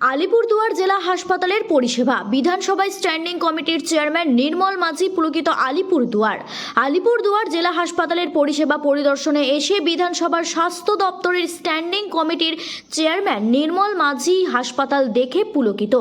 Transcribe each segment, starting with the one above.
আলিপুরদুয়ার জেলা হাসপাতালের পরিষেবা। বিধানসভায় স্ট্যান্ডিং কমিটির চেয়ারম্যান নির্মল মাঝি পুলকিত আলিপুরদুয়ার। আলিপুরদুয়ার জেলা হাসপাতালের পরিষেবা পরিদর্শনে এসে বিধানসভার স্বাস্থ্য দপ্তরের স্ট্যান্ডিং কমিটির চেয়ারম্যান নির্মল মাঝি হাসপাতাল দেখে পুলকিত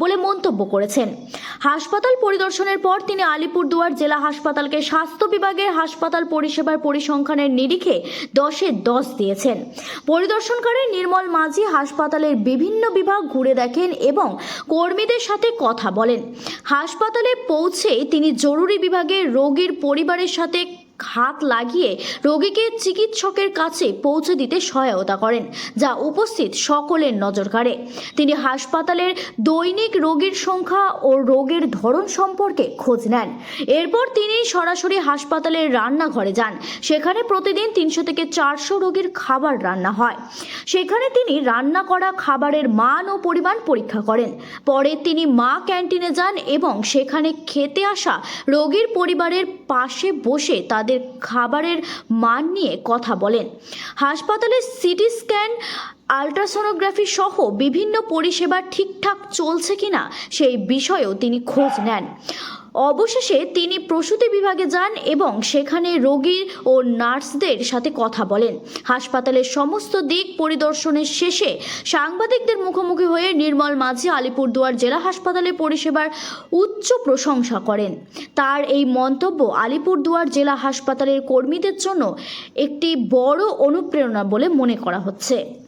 বলে মন্তব্য করেছেন। হাসপাতাল পরিদর্শনের পর তিনি আলিপুরদুয়ার জেলা হাসপাতালকে স্বাস্থ্য বিভাগের হাসপাতাল পরিষেবার পরিসংখ্যানের নিরিখে দশে দশ দিয়েছেন। পরিদর্শনকারী নির্মল মাঝি হাসপাতালের বিভিন্ন বিভাগ ঘুরে দেখেন এবং কর্মীদের সাথে কথা বলেন। হাসপাতালে পৌঁছে তিনি জরুরি বিভাগে রোগীর পরিবারের সাথে হাত লাগিয়ে রোগীকে চিকিৎসকের কাছে পৌঁছে দিতে সহায়তা করেন, যা উপস্থিত সকলের নজর কাড়ে। তিনি হাসপাতালের দৈনিক রোগীর সংখ্যা ও রোগের ধরন সম্পর্কে খোঁজ নেন। এরপর তিনি সরাসরি হাসপাতালের রান্নাঘরে যান। সেখানে প্রতিদিন তিনশো থেকে চারশো রোগীর খাবার রান্না হয়। সেখানে তিনি রান্না করা খাবারের মান ও পরিমাণ পরীক্ষা করেন। পরে তিনি মা ক্যান্টিনে যান এবং সেখানে খেতে আসা রোগীর পরিবারের পাশে বসে তাদের খাবারের মান নিয়ে কথা বলেন। হাসপাতালে সিটি স্ক্যান, আলট্রাসোনোগ্রাফি সহ বিভিন্ন পরিষেবা ঠিকঠাক চলছে কিনা সেই বিষয়েও তিনি খোঁজ নেন। অবশেষে তিনি প্রসূতি বিভাগে যান এবং সেখানে রোগী ও নার্সদের সাথে কথা বলেন। হাসপাতালের সমস্ত দিক পরিদর্শনের শেষে সাংবাদিকদের মুখোমুখি হয়ে নির্মল মাঝি আলিপুরদুয়ার জেলা হাসপাতালে পরিষেবার উচ্চ প্রশংসা করেন। তার এই মন্তব্য আলিপুরদুয়ার জেলা হাসপাতালের কর্মীদের জন্য একটি বড় অনুপ্রেরণা বলে মনে করা হচ্ছে।